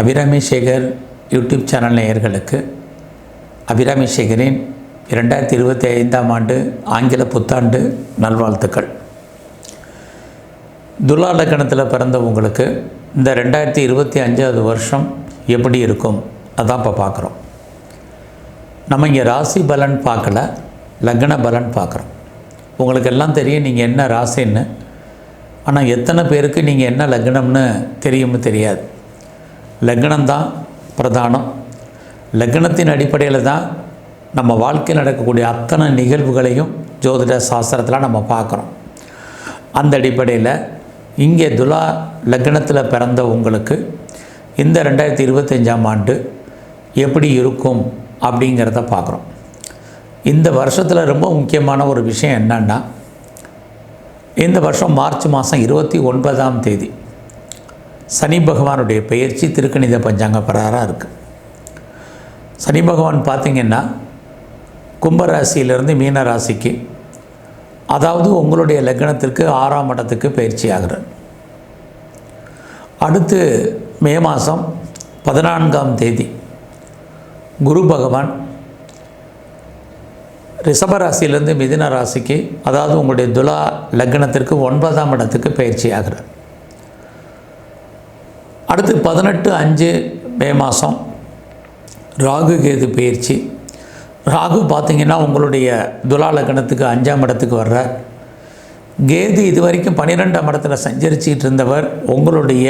Abirami Sekar YouTube channel நேயர்களுக்கு அபிராமி சேகரின் இரண்டாயிரத்தி இருபத்தி ஐந்தாம் ஆண்டு ஆங்கில புத்தாண்டு நல்வாழ்த்துக்கள். துலா லக்கணத்தில் பிறந்த உங்களுக்கு இந்த ரெண்டாயிரத்தி இருபத்தி அஞ்சாவது வருஷம் எப்படி இருக்கும்? அதான் இப்போ பார்க்குறோம் நம்ம இங்கே ராசி பலன் பார்க்கல லக்ன பலன் பார்க்குறோம். உங்களுக்கு எல்லாம் தெரியும் நீங்கள் என்ன ராசின்னு. ஆனால் எத்தனை பேருக்கு நீங்கள் என்ன லக்னம்னு தெரியும்னு தெரியாது. லக்னம்தான் பிரதானம். லக்னத்தின் அடிப்படையில் தான் நம்ம வாழ்க்கையில் நடக்கக்கூடிய அத்தனை நிகழ்வுகளையும் ஜோதிட சாஸ்திரத்தில் நம்ம பார்க்குறோம். அந்த அடிப்படையில் இங்கே துலா லக்னத்தில் பிறந்த உங்களுக்கு இந்த ரெண்டாயிரத்தி இருபத்தஞ்சாம் ஆண்டு எப்படி இருக்கும் அப்படிங்கிறத பார்க்குறோம். இந்த வருஷத்தில் ரொம்ப முக்கியமான ஒரு விஷயம் என்னென்னா இந்த வருஷம் மார்ச் மாதம் இருபத்தி ஒன்பதாம் தேதி சனி பகவானுடைய பெயர்ச்சி திருக்கணித பஞ்சாங்க பிரகாரம் இருக்குது சனி பகவான் பார்த்திங்கன்னா கும்பராசியிலிருந்து மீன ராசிக்கு அதாவது உங்களுடைய லக்னத்திற்கு ஆறாம் மடத்துக்கு பயிற்சி ஆகிறார். அடுத்து மே மாதம் பதினான்காம் தேதி குரு பகவான் ரிஷபராசியிலேருந்து மிதின ராசிக்கு அதாவது உங்களுடைய துலா லக்னத்திற்கு ஒன்பதாம் இடத்துக்கு பயிற்சி ஆகிறார். அடுத்து பதினெட்டு அஞ்சு மே மாதம் ராகு கேது பயிற்சி. ராகு பார்த்திங்கன்னா உங்களுடைய துலாலக்கணத்துக்கு அஞ்சாம் இடத்துக்கு வர்றார். கேது இது வரைக்கும் பன்னிரெண்டாம் இடத்துல சஞ்சரிச்சிட்டு இருந்தவர் உங்களுடைய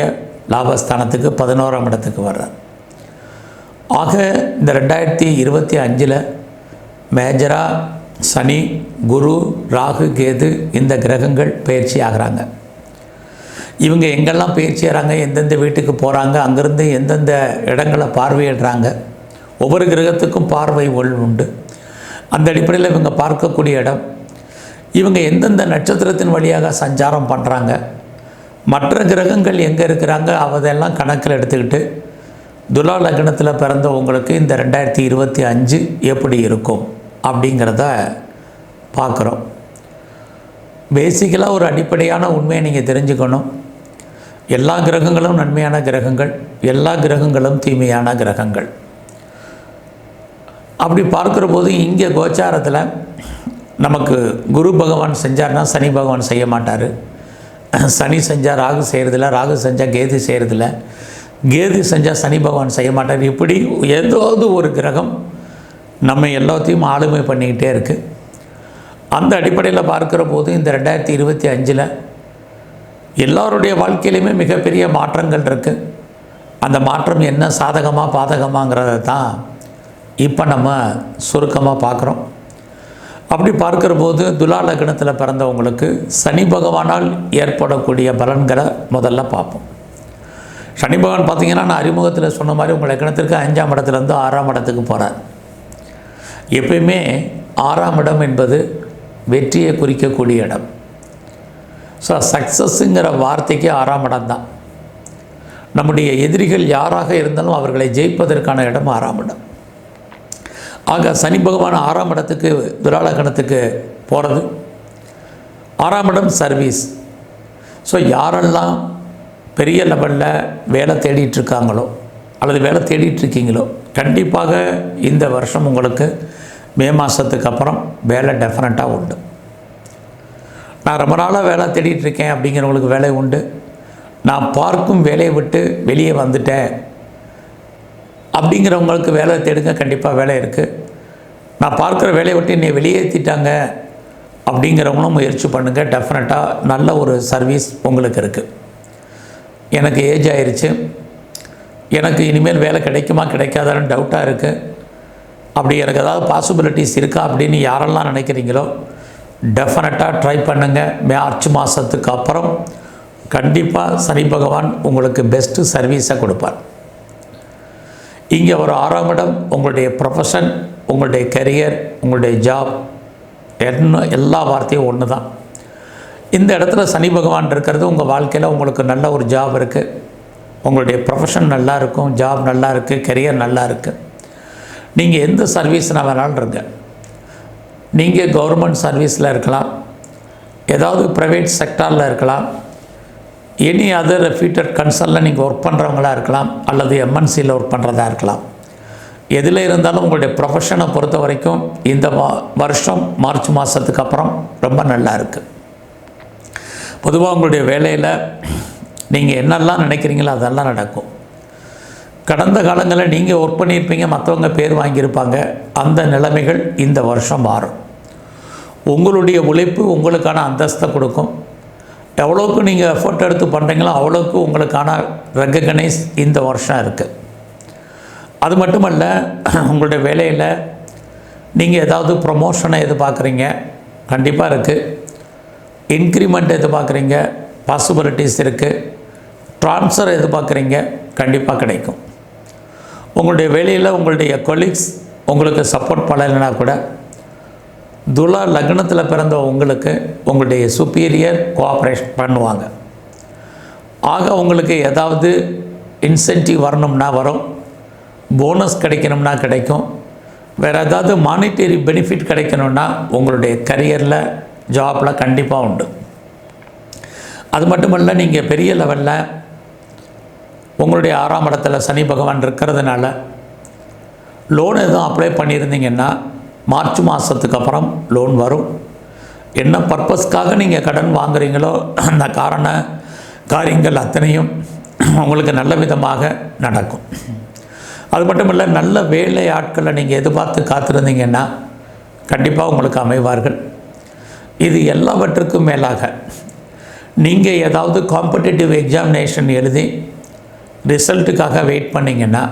லாபஸ்தானத்துக்கு பதினோராம் இடத்துக்கு வர்றார். ஆக இந்த ரெண்டாயிரத்தி இருபத்தி அஞ்சில் மேஜரா சனி குரு ராகு கேது இந்த கிரகங்கள் பயிற்சி ஆகிறாங்க. இவங்க எங்கெல்லாம் பயிற்சி எந்தெந்த வீட்டுக்கு போகிறாங்க அங்கேருந்து எந்தெந்த இடங்களை பார்வையிடுறாங்க ஒவ்வொரு கிரகத்துக்கும் பார்வை ஒள் உண்டு. அந்த அடிப்படையில் இவங்க பார்க்கக்கூடிய இடம் இவங்க எந்தெந்த நட்சத்திரத்தின் வழியாக சஞ்சாரம் பண்ணுறாங்க மற்ற கிரகங்கள் எங்கே இருக்கிறாங்க அதெல்லாம் கணக்கில் எடுத்துக்கிட்டு துலா லக்னத்தில் பிறந்த உங்களுக்கு இந்த ரெண்டாயிரத்தி இருபத்தி அஞ்சு எப்படி இருக்கும் அப்படிங்கிறத பார்க்குறோம். பேசிக்கலாக ஒரு அடிப்படையான உண்மையை நீங்கள் தெரிஞ்சுக்கணும். எல்லா கிரகங்களும் நன்மையான கிரகங்கள் எல்லா கிரகங்களும் தீமையான கிரகங்கள். அப்படி பார்க்குற போது இங்கே கோச்சாரத்தில் நமக்கு குரு பகவான் செஞ்சார்னா சனி பகவான் செய்ய மாட்டார். சனி செஞ்சால் ராகு செய்கிறதில்ல ராகு செஞ்சால் கேதி செய்கிறதில்ல கேதி செஞ்சால் சனி பகவான் செய்ய மாட்டார். இப்படி ஏதாவது ஒரு கிரகம் நம்ம எல்லாத்தையும் ஆளுமை பண்ணிக்கிட்டே இருக்குது அந்த அடிப்படையில் பார்க்குற போது இந்த ரெண்டாயிரத்தி இருபத்தி அஞ்சில் எல்லாருடைய வாழ்க்கையிலையுமே மிகப்பெரிய மாற்றங்கள் இருக்குது அந்த மாற்றம் என்ன? சாதகமாக பாதகமாங்கிறத தான் இப்போ நம்ம சுருக்கமாக பார்க்குறோம். அப்படி பார்க்குற போது துலா லக்னத்தில் பிறந்தவங்களுக்கு சனி பகவானால் ஏற்படக்கூடிய பலன்களை முதல்ல பார்ப்போம். சனி பகவான் பார்த்தீங்கன்னா நான் அறிமுகத்தில் சொன்ன மாதிரி உங்கள் லக்னத்திற்கு அஞ்சாம் இடத்துலேருந்து ஆறாம் இடத்துக்கு போகிறார் எப்பயுமே ஆறாம் இடம் என்பது வெற்றியை குறிக்கக்கூடிய இடம். ஸோ சக்ஸஸ்ஸுங்கிற வார்த்தைக்கு ஆறாம் இடம் தான். நம்முடைய எதிரிகள் யாராக இருந்தாலும் அவர்களை ஜெயிப்பதற்கான இடம் ஆறாம் இடம். ஆக சனி பகவான் ஆறாம் இடத்துக்கு துராலக்கணத்துக்கு போகிறது ஆறாம் இடம் சர்வீஸ் ஸோ யாரெல்லாம் பெரிய லெவலில் வேலை தேடிட்டுருக்காங்களோ அல்லது வேலை தேடிட்டுருக்கீங்களோ கண்டிப்பாக இந்த வருஷம் உங்களுக்கு மே மாதத்துக்கு அப்புறம் வேலை டெஃபினட்டாக உண்டு. நான் ரொம்ப நாளாக வேலை தேடிட்டுருக்கேன் அப்படிங்கிறவங்களுக்கு வேலை உண்டு. நான் பார்க்கும் வேலையை விட்டு வெளியே வந்துட்டேன். அப்படிங்கிறவங்களுக்கு வேலை தேடுங்க கண்டிப்பாக வேலை இருக்குது நான் பார்க்குற வேலையை விட்டு என்னை வெளியேற்றிட்டாங்க அப்படிங்கிறவங்களும் முயற்சி பண்ணுங்கள் டெஃபினட்டாக நல்ல ஒரு சர்வீஸ் உங்களுக்கு இருக்குது எனக்கு ஏஜ் ஆயிடுச்சு எனக்கு இனிமேல் வேலை கிடைக்குமா கிடைக்காதான்னு டவுட்டாக இருக்குது அப்படி எனக்கு ஏதாவது பாசிபிலிட்டிஸ் இருக்கா அப்படின்னு யாரெல்லாம் நினைக்கிறீங்களோ டெஃபினட்டாக ட்ரை பண்ணுங்கள் மார்ச் மாதத்துக்கு அப்புறம் கண்டிப்பாக சனி பகவான் உங்களுக்கு பெஸ்ட்டு சர்வீஸை கொடுப்பார். இங்கே ஒரு ஆறாம் இடம் உங்களுடைய ப்ரொஃபஷன் உங்களுடைய கரியர் உங்களுடைய ஜாப் என்ன எல்லா வார்த்தையும் ஒன்று தான் இந்த இடத்துல சனி பகவான் இருக்கிறது உங்கள் வாழ்க்கையில் உங்களுக்கு நல்ல ஒரு ஜாப் இருக்குது உங்களுடைய ப்ரொஃபஷன் நல்லா இருக்கும் ஜாப் நல்லா இருக்குது கரியர் நல்லா இருக்குது நீங்கள் எந்த சர்வீஸ்னால் வேணாலும் இருங்க. நீங்கள் கவர்மெண்ட் சர்வீஸில் இருக்கலாம். ஏதாவது ப்ரைவேட் செக்டாரில் இருக்கலாம். எனி அதர் ஃபியூட்டர் கன்சர்னில் நீங்கள் ஒர்க் பண்ணுறவங்களா இருக்கலாம். அல்லது எம்என்சியில் ஒர்க் பண்ணுறதா இருக்கலாம். எதில் இருந்தாலும் உங்களுடைய ப்ரொஃபஷனை பொறுத்த வரைக்கும் இந்த வருஷம் மார்ச் மாதத்துக்கு அப்புறம் ரொம்ப நல்லா இருக்குது பொதுவாக உங்களுடைய வேலையில் நீங்கள் என்னெல்லாம் நினைக்கிறீங்களோ அதெல்லாம் நடக்கும். கடந்த காலங்களில் நீங்கள் ஒர்க் பண்ணியிருப்பீங்க மற்றவங்க பேர் வாங்கியிருப்பாங்க. அந்த நிலைமைகள் இந்த வருஷம் மாறும். உங்களுடைய உழைப்பு உங்களுக்கான அந்தஸ்தை கொடுக்கும். எவ்வளோக்கு நீங்கள் எஃபர்ட் எடுத்து பண்ணுறீங்களோ அவ்வளோக்கு உங்களுக்கான ரெக்கக்னைஸ் இந்த வருஷம் இருக்குது அது மட்டுமல்ல உங்களுடைய வேலையில் நீங்கள் ஏதாவது ப்ரொமோஷனை எதிர்பார்க்குறீங்க கண்டிப்பாக இருக்குது இன்க்ரிமெண்ட் எதிர்பார்க்குறீங்க பாசிபிலிட்டிஸ் இருக்குது ட்ரான்ஸ்ஃபர் எதிர்பார்க்குறீங்க கண்டிப்பாக கிடைக்கும். உங்களுடைய வேலையில் உங்களுடைய கொலீக்ஸ் உங்களுக்கு சப்போர்ட் பண்ணலைன்னா கூட துலா லக்னத்தில் பிறந்த உங்களுக்கு உங்களுடைய சுப்பீரியர் கோஆப்ரேஷன் பண்ணுவாங்க. ஆக உங்களுக்கு ஏதாவது இன்சென்டிவ் வரணும்னா வரும் போனஸ் கிடைக்கணும்னா கிடைக்கும் வேறு ஏதாவது மானிட்டரி பெனிஃபிட் கிடைக்கணும்னா உங்களுடைய கரியரில் ஜாப்பில் கண்டிப்பாக உண்டு. அது மட்டுமல்ல நீங்கள் பெரிய லெவலில் உங்களுடைய ஆறாம் இடத்துல சனி பகவான் இருக்கிறதுனால லோன் எதுவும் அப்ளை பண்ணியிருந்தீங்கன்னா மார்ச் மாதத்துக்கு அப்புறம் லோன் வரும். என்ன பர்பஸ்க்காக நீங்கள் கடன் வாங்குறீங்களோ அந்த காரண காரியங்கள் அத்தனையும் உங்களுக்கு நல்ல விதமாக நடக்கும். அது மட்டும் இல்லை நல்ல வேலை ஆட்களை நீங்கள் எதிர்பார்த்து காத்திருந்தீங்கன்னா கண்டிப்பாக உங்களுக்கு அமைவார்கள். இது எல்லாவற்றுக்கும் மேலாக நீங்கள் ஏதாவது காம்படிட்டிவ் எக்ஸாமினேஷன் எழுதி ரிசல்ட்டுக்காக வெயிட் பண்ணிங்கன்னா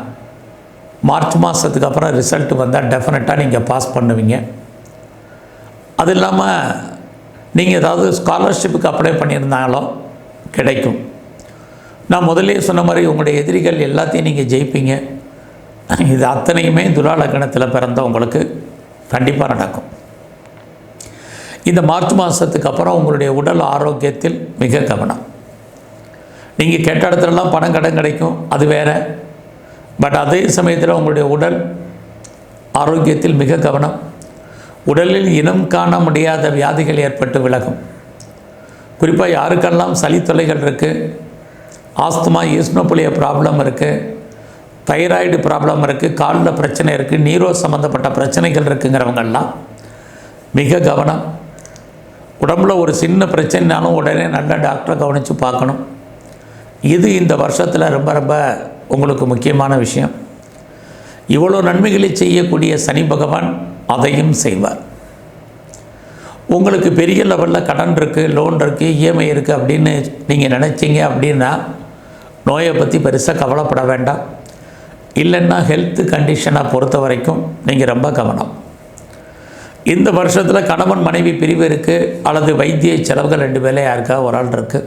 மார்ச் மாதத்துக்கு அப்புறம் ரிசல்ட் வந்தால் டெஃபினட்டாக நீங்கள் பாஸ் பண்ணுவீங்க. அது இல்லாமல் நீங்கள் ஏதாவது ஸ்காலர்ஷிப்புக்கு அப்ளை பண்ணியிருந்தாலும் கிடைக்கும். நான் முதலே சொன்ன மாதிரி உங்களுடைய எதிரிகள் எல்லாத்தையும் நீங்கள் ஜெயிப்பீங்க. இது அத்தனையுமே துலா லக்னத்தில் பிறந்தவங்களுக்கு கண்டிப்பாக நடக்கும். இந்த மார்ச் மாதத்துக்கு அப்புறம் உங்களுடைய உடல் ஆரோக்கியத்தில் மிக கவனம். நீங்கள் கேட்ட இடத்துலலாம் பணம் கடன் கிடைக்கும் அது வேற. பட் அதே சமயத்தில் உங்களுடைய உடல் ஆரோக்கியத்தில் மிக கவனம். உடலில் இனம் காண முடியாத வியாதிகள் ஏற்பட்டு விலகும். குறிப்பாக யாருக்கெல்லாம் சளி தொல்லைகள் இருக்குது ஆஸ்துமா ஈஸ்னோப்புலிய ப்ராப்ளம் இருக்குது தைராய்டு ப்ராப்ளம் இருக்குது காலில் பிரச்சனை இருக்குது நீரோ சம்மந்தப்பட்ட பிரச்சனைகள் இருக்குங்கிறவங்கெல்லாம் மிக கவனம். உடம்புல ஒரு சின்ன பிரச்சனைனாலும் உடனே நல்ல டாக்டரை கவனித்து பார்க்கணும். இது இந்த வருஷத்தில் ரொம்ப ரொம்ப உங்களுக்கு முக்கியமான விஷயம். இவ்வளோ நன்மைகளை செய்யக்கூடிய சனி பகவான் அதையும் செய்வார். உங்களுக்கு பெரிய லெவலில் கடன் இருக்குது லோன் இருக்குது இஎம்ஐ இருக்குது அப்படின்னு நீங்கள் நினச்சிங்க அப்படின்னா நோயை பற்றி பெருசாக கவலைப்பட வேண்டாம். இல்லைன்னா ஹெல்த் கண்டிஷனை பொறுத்த வரைக்கும் நீங்கள் ரொம்ப கவனம். இந்த வருஷத்தில் கணவன் மனைவி பிரிவு இருக்குது அல்லது வைத்திய செலவுகள் ரெண்டு வேலை யாருக்கா ஒரு ஆள் இருக்குது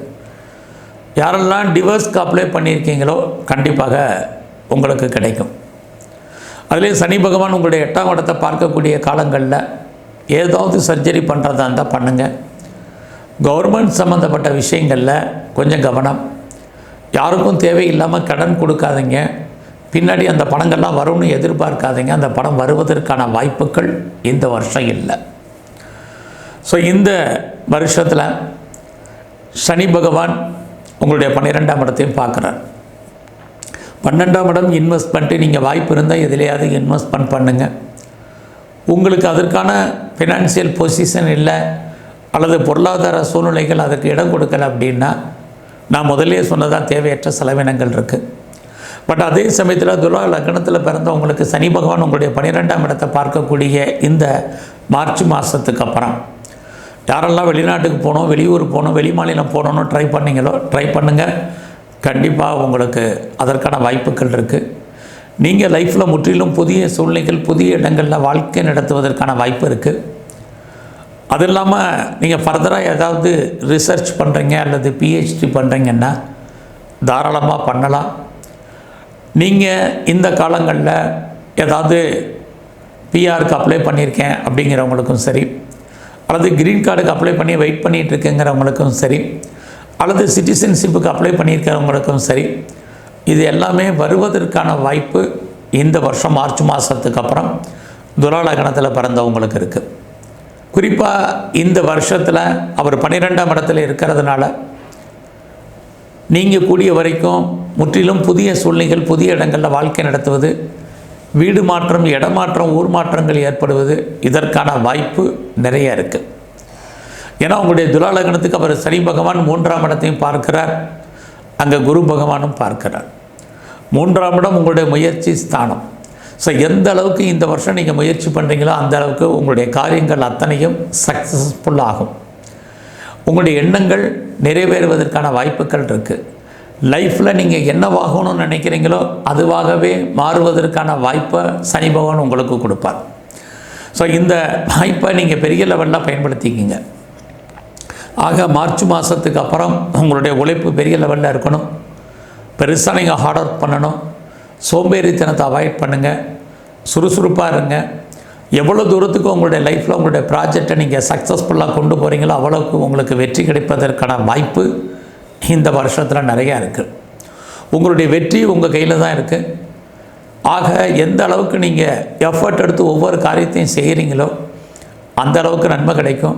யாரெல்லாம் டிவோர்ஸ்க்கு அப்ளை பண்ணியிருக்கீங்களோ கண்டிப்பாக உங்களுக்கு கிடைக்கும். அதுலேயும் சனி பகவான் உங்களுடைய எட்டாம் இடத்தை பார்க்கக்கூடிய காலங்களில் ஏதாவது சர்ஜரி பண்ணுறதா இருந்தால் பண்ணுங்கள் கவர்மெண்ட் சம்மந்தப்பட்ட விஷயங்களில் கொஞ்சம் கவனம். யாருக்கும் தேவையில்லாமல் கடன் கொடுக்காதீங்க. பின்னாடி அந்த பணங்கள்லாம் வரும்னு எதிர்பார்க்காதீங்க. அந்த பணம் வருவதற்கான வாய்ப்புகள் இந்த வருஷம் இல்லை. ஸோ இந்த வருஷத்தில் சனி பகவான் உங்களுடைய பன்னிரெண்டாம் இடத்தையும் பார்க்குறார். பன்னெண்டாம் இடம் இன்வெஸ்ட்மெண்ட்டு நீங்கள் வாய்ப்பு இருந்தால் எதுலையாவது இன்வெஸ்ட்மெண்ட் பண்ணுங்கள் உங்களுக்கு அதற்கான ஃபினான்சியல் பொசிஷன் இல்லை அல்லது பொருளாதார சூழ்நிலைகள் அதற்கு இடம் கொடுக்கல அப்படின்னா நான் முதலே சொன்னதாக தேவையற்ற செலவினங்கள் இருக்குது பட் அதே சமயத்தில் துலா லக்னத்தில் பிறந்தவங்களுக்கு சனி பகவான் உங்களுடைய பன்னிரெண்டாம் இடத்தை பார்க்கக்கூடிய இந்த மார்ச் மாதத்துக்கு அப்புறம். யாரெல்லாம் வெளிநாட்டுக்கு போகணும் வெளியூர் போகணும் வெளி மாநிலம் போகணுன்னு ட்ரை பண்ணீங்களோ ட்ரை பண்ணுங்கள் கண்டிப்பாக உங்களுக்கு அதற்கான வாய்ப்புகள் இருக்குது நீங்கள் லைஃப்பில் முற்றிலும் புதிய சூழ்நிலைகள் புதிய இடங்களில் வாழ்க்கை நடத்துவதற்கான வாய்ப்பு இருக்குது அது இல்லாமல் நீங்கள் ஃபர்தராக ஏதாவது ரிசர்ச் பண்ணுறீங்க அல்லது பிஹெச்டி பண்ணுறீங்கன்னா தாராளமாக பண்ணலாம். நீங்கள் இந்த காலங்களில் ஏதாவது பிஆருக்கு அப்ளை பண்ணியிருக்கேன் அப்படிங்கிறவங்களுக்கும் சரி அல்லது க்ரீன் கார்டுக்கு அப்ளை பண்ணி வெயிட் பண்ணிகிட்டு இருக்கேங்கிறவங்களுக்கும் சரி அல்லது சிட்டிசன்ஷிப்புக்கு அப்ளை பண்ணியிருக்கிறவங்களுக்கும் சரி இது எல்லாமே வருவதற்கான வாய்ப்பு இந்த வருஷம் மார்ச் மாதத்துக்கு அப்புறம் துராலகணத்தில் பிறந்தவங்களுக்கு இருக்குது குறிப்பாக இந்த வருஷத்தில் அவர் பன்னிரெண்டாம் இடத்துல இருக்கிறதுனால நீங்கள் கூடிய வரைக்கும் முற்றிலும் புதிய சூழ்நிலைகள் புதிய இடங்களில் வாழ்க்கை நடத்துவது வீடு மாற்றம் இடமாற்றம் ஊர் மாற்றங்கள் ஏற்படுவது இதற்கான வாய்ப்பு நிறைய இருக்குது ஏன்னா உங்களுடைய துலாலகணத்துக்கு அவர் சனி பகவான் மூன்றாம் இடத்தையும் பார்க்கிறார். அங்கே குரு பகவானும் பார்க்கிறார். மூன்றாம் இடம் உங்களுடைய முயற்சி ஸ்தானம். ஸோ எந்த அளவுக்கு இந்த வருஷம் நீங்கள் முயற்சி பண்ணுறீங்களோ அந்த அளவுக்கு உங்களுடைய காரியங்கள் அத்தனையும் சக்ஸஸ்ஃபுல் ஆகும். உங்களுடைய எண்ணங்கள் நிறைவேறுவதற்கான வாய்ப்புகள் இருக்குது லைஃப்பில் நீங்கள் என்னவாகணும்னு நினைக்கிறீங்களோ அதுவாகவே மாறுவதற்கான வாய்ப்பை சனி பகவான் உங்களுக்கு கொடுப்பார். ஸோ இந்த வாய்ப்பை நீங்கள் பெரிய லெவலில் பயன்படுத்திக்கிங்க. ஆக மார்ச் மாதத்துக்கு அப்புறம் உங்களுடைய உழைப்பு பெரிய லெவலில் இருக்கணும். பெருசாக நீங்கள் ஹார்ட் ஒர்க் பண்ணணும். சோம்பேறித்தனத்தை அவாய்ட் பண்ணுங்கள் சுறுசுறுப்பாக இருங்க. எவ்வளோ தூரத்துக்கு உங்களுடைய லைஃப்பில் உங்களுடைய ப்ராஜெக்டை நீங்கள் சக்ஸஸ்ஃபுல்லாக கொண்டு போகிறீங்களோ அவ்வளோக்கு உங்களுக்கு வெற்றி கிடைப்பதற்கான வாய்ப்பு இந்த வருஷத்தில் நிறையா இருக்குது உங்களுடைய வெற்றி உங்கள் கையில் தான் இருக்குது ஆக எந்த அளவுக்கு நீங்கள் எஃபர்ட் எடுத்து ஒவ்வொரு காரியத்தையும் செய்கிறீங்களோ அந்த அளவுக்கு நன்மை கிடைக்கும்.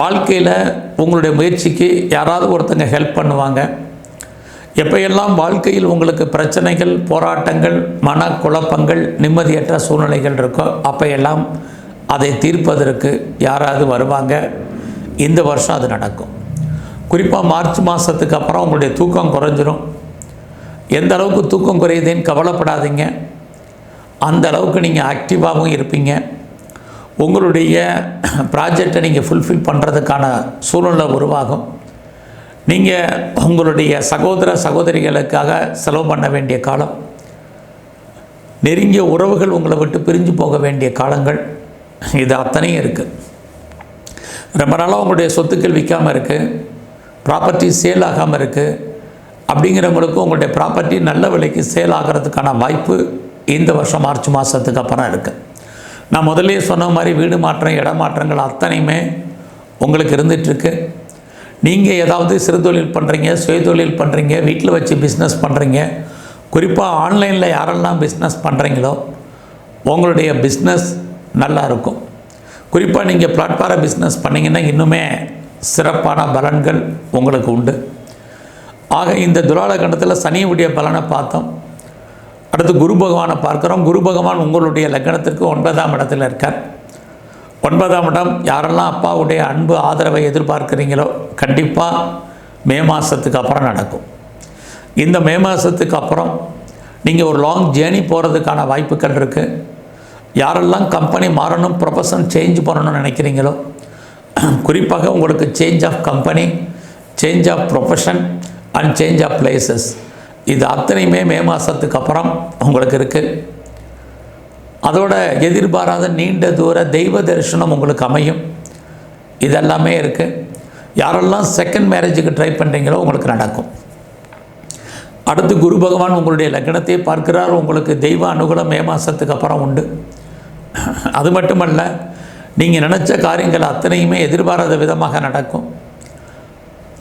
வாழ்க்கையில் உங்களுடைய முயற்சிக்கு யாராவது ஒருத்தங்க ஹெல்ப் பண்ணுவாங்க. எப்பையெல்லாம் வாழ்க்கையில் உங்களுக்கு பிரச்சனைகள் போராட்டங்கள் மன குழப்பங்கள் நிம்மதியற்ற சூழ்நிலைகள் இருக்கோ அப்பையெல்லாம் அதை தீர்ப்பதற்கு யாராவது வருவாங்க. இந்த வருஷம் அது நடக்கும். குறிப்பாக மார்ச் மாதத்துக்கு அப்புறம் உங்களுடைய தூக்கம் குறைஞ்சிரும். எந்த அளவுக்கு தூக்கம் குறையுதுன்னு கவலைப்படாதீங்க. அந்த அளவுக்கு நீங்கள் ஆக்டிவாகவும் இருப்பீங்க. உங்களுடைய ப்ராஜெக்டை நீங்கள் ஃபுல்ஃபில் பண்ணுறதுக்கான சூழ்நிலை உருவாகும். நீங்கள் உங்களுடைய சகோதர சகோதரிகளுக்காக செலவு பண்ண வேண்டிய காலம். நெருங்கிய உறவுகள் உங்களை விட்டு பிரிஞ்சு போக வேண்டிய காலங்கள். இது அத்தனையும் இருக்குது ரொம்ப நாளாக உங்களுடைய சொத்துக்கள் விற்காமல் இருக்குது ப்ராப்பர்ட்டி சேல் ஆகாமல் இருக்குது அப்படிங்கிறவங்களுக்கும் உங்களுடைய ப்ராப்பர்ட்டி நல்ல விலைக்கு சேல் ஆகிறதுக்கான வாய்ப்பு இந்த வருஷம் மார்ச் மாதத்துக்கு அப்புறம் இருக்குது நான் முதல்லே சொன்ன மாதிரி வீடு மாற்றம் இடமாற்றங்கள் அத்தனையுமே உங்களுக்கு இருந்துகிட்ருக்கு நீங்கள் ஏதாவது சிறுதொழில் பண்ணுறீங்க சுயதொழில் பண்ணுறீங்க வீட்டில் வச்சு பிஸ்னஸ் பண்ணுறீங்க குறிப்பாக ஆன்லைனில் யாரெல்லாம் பிஸ்னஸ் பண்ணுறீங்களோ உங்களுடைய பிஸ்னஸ் நல்லா இருக்கும். குறிப்பாக நீங்கள் பிளாட்ஃபார பிஸ்னஸ் பண்ணிங்கன்னா இன்னுமே சிறப்பான பலன்கள் உங்களுக்கு உண்டு. ஆக இந்த துலால கண்டத்தில் சனியுடைய பலனை பார்த்தோம். அடுத்து குரு பகவானை பார்க்குறோம். குரு பகவான் உங்களுடைய லக்னத்திற்கு ஒன்பதாம் இடத்தில் இருக்கார். ஒன்பதாம் இடம் யாரெல்லாம் அப்பாவுடைய அன்பு ஆதரவை எதிர்பார்க்குறீங்களோ கண்டிப்பாக மே மாதத்துக்கு அப்புறம் நடக்கும். இந்த மே மாதத்துக்கு அப்புறம் நீங்கள் ஒரு லாங் ஜேர்னி போகிறதுக்கான வாய்ப்புகள் இருக்குது யாரெல்லாம் கம்பெனி மாறணும் ப்ரொஃபஷன் சேஞ்ச் பண்ணணும்னு நினைக்கிறீங்களோ குறிப்பாக உங்களுக்கு change of company change of profession and change of places இது அத்தனையுமே மே மாதத்துக்கு அப்புறம் உங்களுக்கு இருக்குது அதோட எதிர்பாராத நீண்ட தூர தெய்வ தரிசனம் உங்களுக்கு அமையும். இதெல்லாமே இருக்குது யாரெல்லாம் செகண்ட் மேரேஜுக்கு ட்ரை பண்ணுறீங்களோ உங்களுக்கு நடக்கும். அடுத்து குரு பகவான் உங்களுடைய லக்னத்தை பார்க்கிறார். உங்களுக்கு தெய்வ அனுகூலம் மே மாதத்துக்கு அப்புறம் உண்டு. அது மட்டுமல்ல நீங்கள் நினச்ச காரியங்கள் அத்தனையுமே எதிர்பாராத விதமாக நடக்கும்.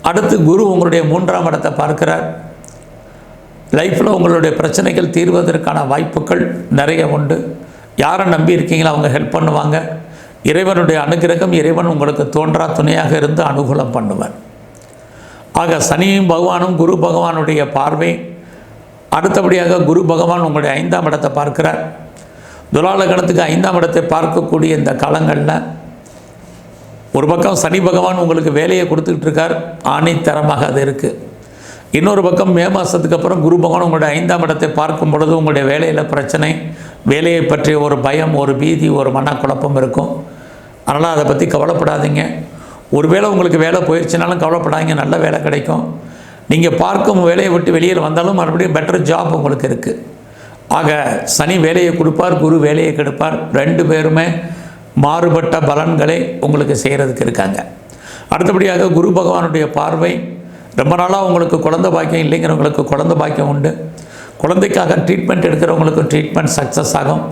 அடுத்து குரு உங்களுடைய மூன்றாம் இடத்தை பார்க்கிறார். லைஃப்பில் உங்களுடைய பிரச்சனைகள் தீர்வதற்கான வாய்ப்புகள் நிறைய உண்டு. யாரை நம்பி இருக்கீங்களோ அவங்க ஹெல்ப் பண்ணுவாங்க. இறைவனுடைய அனுகிரகம் இறைவன் உங்களுக்கு தோன்றா துணையாக இருந்து அனுகூலம் பண்ணுவார். ஆக சனியும் பகவானும் குரு பகவானுடைய பார்வை. அடுத்தபடியாக குரு பகவான் உங்களுடைய ஐந்தாம் இடத்தை பார்க்கிறார். துலால கணத்துக்கு ஐந்தாம் இடத்தை பார்க்கக்கூடிய இந்த காலங்களில் ஒரு பக்கம் சனி பகவான் உங்களுக்கு வேலையை கொடுத்துக்கிட்டு இருக்கார் ஆணைத்தரமாக அது இருக்குது இன்னொரு பக்கம் மே மாதத்துக்கு அப்புறம் குரு பகவான் உங்களுடைய ஐந்தாம் இடத்தை பார்க்கும் பொழுது உங்களுடைய வேலையில் பிரச்சனை வேலையை பற்றிய ஒரு பயம் ஒரு பீதி ஒரு மனக்குழப்பம் இருக்கும். அதனால் அதை பற்றி கவலைப்படாதீங்க. ஒருவேளை உங்களுக்கு வேலை போயிடுச்சுனாலும் கவலைப்படாதீங்க நல்ல வேலை கிடைக்கும். நீங்கள் பார்க்கும் வேலையை விட்டு வெளியில் வந்தாலும் மறுபடியும் பெட்டர் ஜாப் உங்களுக்கு இருக்குது ஆக சனி வேலையை கொடுப்பார் குரு வேலையை கெடுப்பார். ரெண்டு பேருமே மாறுபட்ட பலன்களை உங்களுக்கு செய்கிறதுக்கு இருக்காங்க. அடுத்தபடியாக குரு பகவானுடைய பார்வை ரொம்ப நாளாக உங்களுக்கு குழந்தை பாக்கியம் இல்லைங்கிறவங்களுக்கு குழந்தை பாக்கியம் உண்டு. குழந்தைக்காக ட்ரீட்மெண்ட் எடுக்கிறவங்களுக்கு ட்ரீட்மெண்ட் சக்ஸஸ் ஆகும்.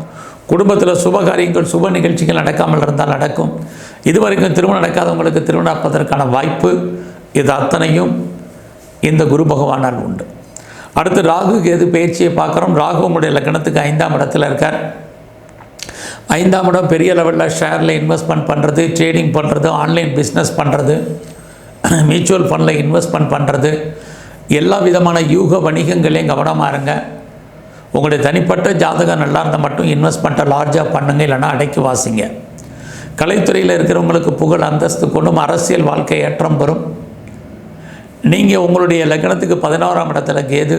குடும்பத்தில் சுப காரியங்கள் சுப நிகழ்ச்சிகள் நடக்காமல் இருந்தால் நடக்கும். இதுவரைக்கும் திருமணம் நடக்காதவங்களுக்கு திருமணம் நடப்பதற்கான வாய்ப்பு இது அத்தனையும் இந்த குரு பகவானால் உண்டு. அடுத்து ராகு கேது பயிற்சியை பார்க்குறோம். ராகு உங்களுடைய லக்னத்துக்கு ஐந்தாம் இடத்துல இருக்கார். ஐந்தாம் இடம் பெரிய லெவலில் ஷேரில் இன்வெஸ்ட்மெண்ட் பண்ணுறது ட்ரேடிங் பண்ணுறது ஆன்லைன் பிஸ்னஸ் பண்ணுறது மியூச்சுவல் ஃபண்டில் இன்வெஸ்ட்மெண்ட் பண்ணுறது எல்லா விதமான யூக வணிகங்களையும் கவனமாக இருங்க. உங்களுடைய தனிப்பட்ட ஜாதகம் நல்லா இருந்தால் மட்டும் இன்வெஸ்ட்மெண்ட்டை லார்ஜாக பண்ணுங்க இல்லைன்னா அடைக்கி வாசிங்க. கலைத்துறையில் இருக்கிறவங்களுக்கு புகழ் அந்தஸ்து கொண்டும் அரசியல் வாழ்க்கை ஏற்றம் பெறும். நீங்கள் உங்களுடைய லக்னத்துக்கு பதினோராம் இடத்துல கேது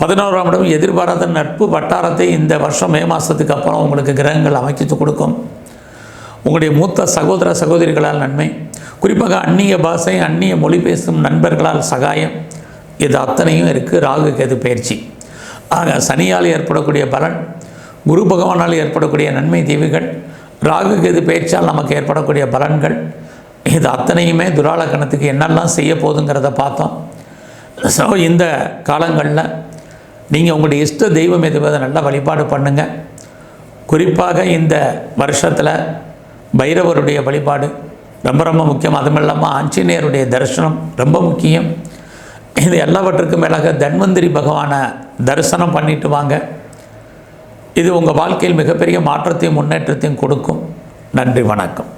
பதினோராம் இடம் எதிர்பாராத நட்பு வட்டாரத்தை இந்த வருஷம் மே மாதத்துக்கு அப்புறம் உங்களுக்கு கிரகங்கள் அமைச்சு கொடுக்கும். உங்களுடைய மூத்த சகோதர சகோதரிகளால் நன்மை. குறிப்பாக அந்நிய பாஷை அந்நிய மொழி பேசும் நண்பர்களால் சகாயம். இது அத்தனையும் இருக்குது ராகு கேது பயிற்சி. ஆக சனியால் ஏற்படக்கூடிய பலன் குரு பகவானால் ஏற்படக்கூடிய நன்மை தீவுகள் ராகு கேது பயிற்சியால் நமக்கு ஏற்படக்கூடிய பலன்கள் இது அத்தனையுமே துராலக்கணத்துக்கு என்னெல்லாம் செய்ய போதுங்கிறத பார்த்தோம். ஸோ இந்த காலங்களில் நீங்கள் உங்களுடைய இஷ்ட தெய்வம் எதுவதை நல்லா வழிபாடு பண்ணுங்கள் குறிப்பாக இந்த வருஷத்தில் பைரவருடைய வழிபாடு ரொம்ப ரொம்ப முக்கியம். அதுவும் இல்லாமல் ஆஞ்சநேயருடைய தரிசனம் ரொம்ப முக்கியம். இது எல்லாவற்றுக்கும் மேலாக தன்வந்திரி பகவானை தரிசனம் பண்ணிட்டு வாங்க. இது உங்கள் வாழ்க்கையில் மிகப்பெரிய மாற்றத்தையும் முன்னேற்றத்தையும் கொடுக்கும். நன்றி வணக்கம்.